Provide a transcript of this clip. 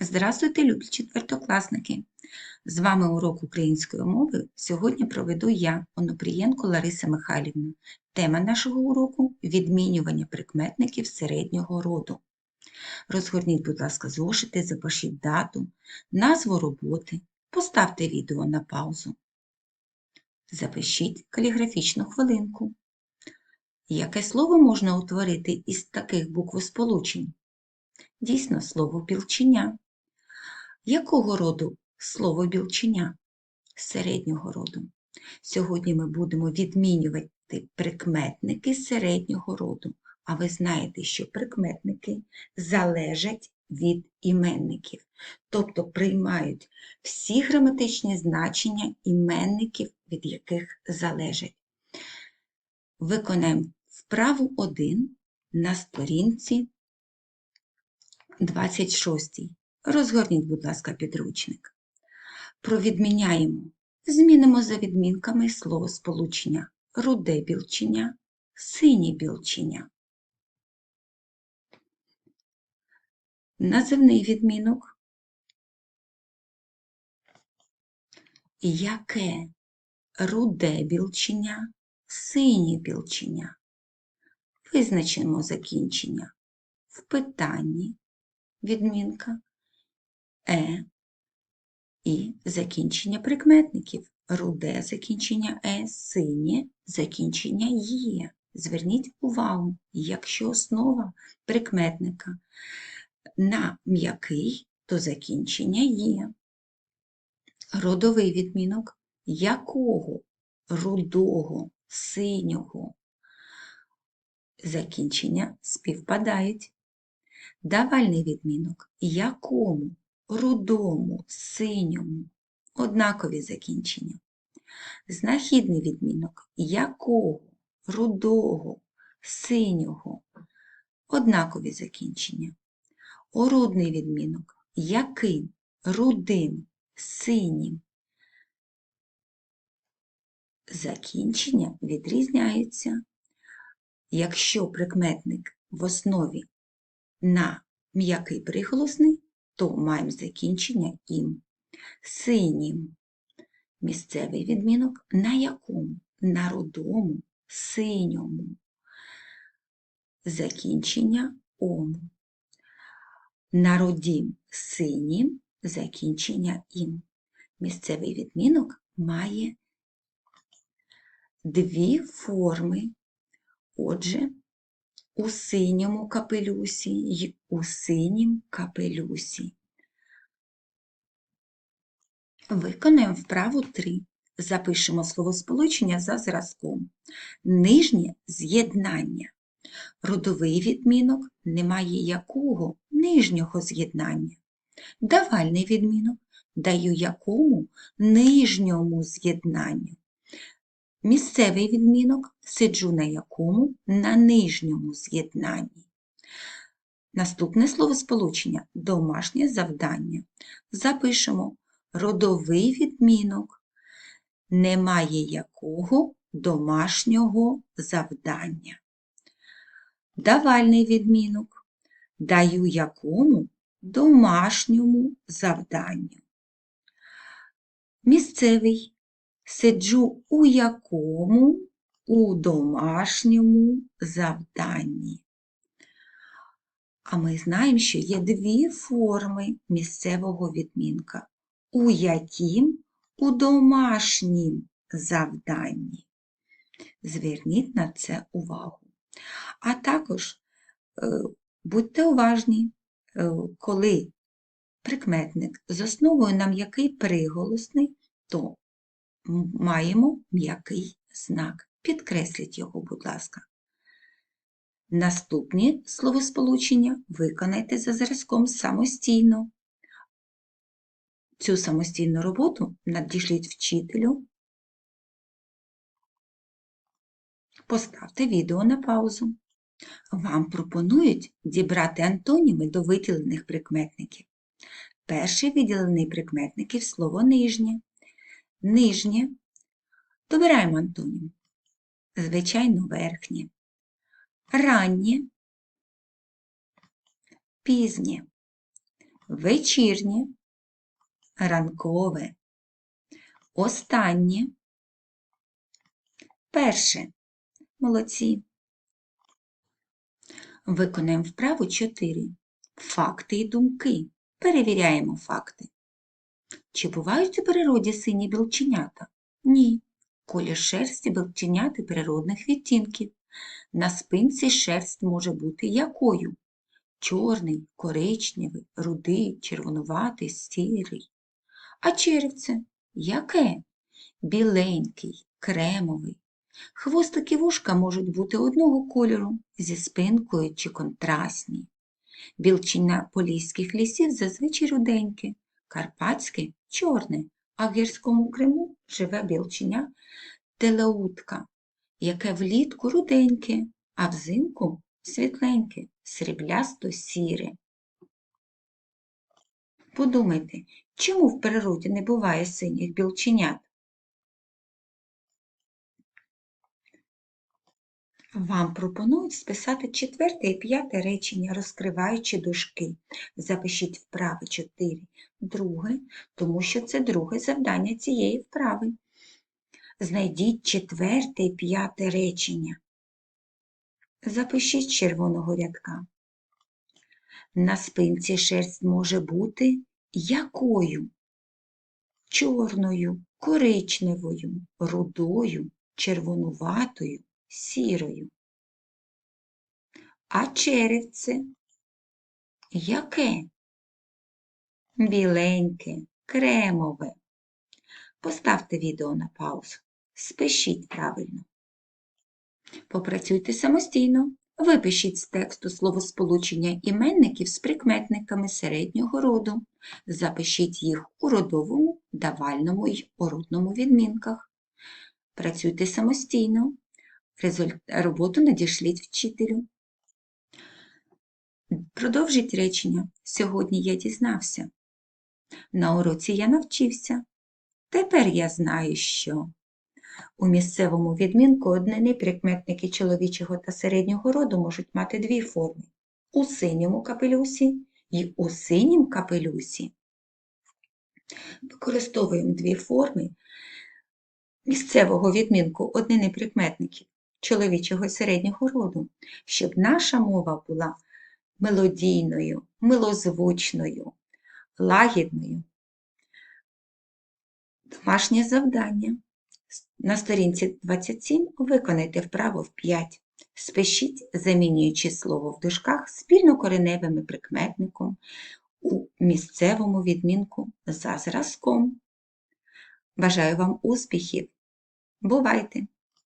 Здравствуйте, любі четвертокласники! З вами урок української мови. Сьогодні проведу я, Онопрієнко Лариса Михайлівна. Тема нашого уроку відмінювання прикметників середнього роду. Розгорніть, будь ласка, зошити, запишіть дату, назву роботи, поставте відео на паузу. Запишіть каліграфічну хвилинку. Яке слово можна утворити із таких буквосполучень? Дійсно, слово білченя. Якого роду слово білченя? Середнього роду. Сьогодні ми будемо відмінювати прикметники середнього роду. А ви знаєте, що прикметники залежать від іменників, тобто приймають всі граматичні значення іменників, від яких залежать. Виконаємо вправу 1 на сторінці 26. Розгорніть, будь ласка, підручник. Провідміняємо. Змінимо за відмінками слово сполучення руде білченя, синє білченя. Називний відмінок. Яке руде білченя, синє білченя. Визначимо закінчення в питанні відмінка е і закінчення прикметників. Руде закінчення е, синє закінчення є. Зверніть увагу, якщо основа прикметника на м'який, то закінчення є. Родовий відмінок якого рудого, синього закінчення співпадають. Давальний відмінок якому, рудому, синьому, однакові закінчення. Знахідний відмінок якого, рудого, синього, однакові закінчення. Орудний відмінок яким, рудим, синім. Закінчення відрізняються. Якщо прикметник в основі на м'який приголосний, то маємо закінчення ім. Синім місцевий відмінок на якому? На рудому, синьому. Закінчення ому. На рудім синім закінчення ім. Місцевий відмінок має дві форми. Отже, у синьому капелюсі й у синім капелюсі. Виконаємо вправу 3. Запишемо словосполучення за зразком. Нижнє з'єднання. Родовий відмінок немає якого нижнього з'єднання. Давальний відмінок даю якому нижньому з'єднанню. Місцевий відмінок сиджу на якому на нижньому з'єднанні. Наступне словосполучення домашнє завдання. Запишемо родовий відмінок, немає якого домашнього завдання. Давальний відмінок даю якому домашньому завданню. Місцевий сиджу у якому у домашньому завданні. А ми знаємо, що є дві форми місцевого відмінка. У яким у домашнім завданні. Зверніть на це увагу. А також е, будьте уважні, е, коли прикметник з основою на м'який приголосний, то маємо м'який знак. Підкресліть його, будь ласка. Наступні словосполучення виконайте за зразком самостійно. Цю самостійну роботу надішліть вчителю. Поставте відео на паузу. Вам пропонують дібрати антоніми до виділених прикметників. Перший виділений прикметників слово нижнє. Нижнє. Добираємо антонім. Звичайно, верхнє. Раннє, пізнє. вечірнє, ранкове, останнє, перше. Молодці. Виконаємо вправу 4. Факти і думки. Перевіряємо факти. Чи бувають у природі сині білченята? Ні. Колір шерсті білченяти природних відтінків. На спинці шерсть може бути якою? Чорний, коричневий, рудий, червонуватий, сірий. А черевце яке? Біленький, кремовий. Хвостики вушка можуть бути одного кольору зі спинкою чи контрастні. Білчина поліських лісів зазвичай руденьке, карпатське чорне, а в гірському Криму живе білченя телеутка, яке влітку руденьке, а взимку світленьке, сріблясто-сіре. Подумайте, чому в природі не буває синіх білченят? Вам пропонують списати четверте і п'яте речення, розкриваючи дужки. Запишіть вправи 4. Друге, тому що це друге завдання цієї вправи. Знайдіть четверте і п'яте речення. Запишіть червоного рядка. На спинці шерсть може бути якою? Чорною, коричневою, рудою, червонуватою, сірою. А черевце яке? Біленьке, кремове. Поставте відео на паузу. Спишіть правильно. Попрацюйте самостійно. Випишіть з тексту словосполучення іменників з прикметниками середнього роду. Запишіть їх у родовому, давальному й орудному відмінках. Працюйте самостійно. Роботу надішліть вчителю. Продовжіть речення. Сьогодні я дізнався. На уроці я навчився. Тепер я знаю, що. У місцевому відмінку однини прикметники чоловічого та середнього роду можуть мати дві форми у синьому капелюсі і у синім капелюсі. Використовуємо дві форми місцевого відмінку однини прикметників чоловічого середнього роду, щоб наша мова була мелодійною, милозвучною, лагідною. Домашнє завдання. На сторінці 27 виконайте вправо в 5. Спишіть, замінюючи слово в дужках спільнокореневими прикметником у місцевому відмінку за зразком. Бажаю вам успіхів! Бувайте!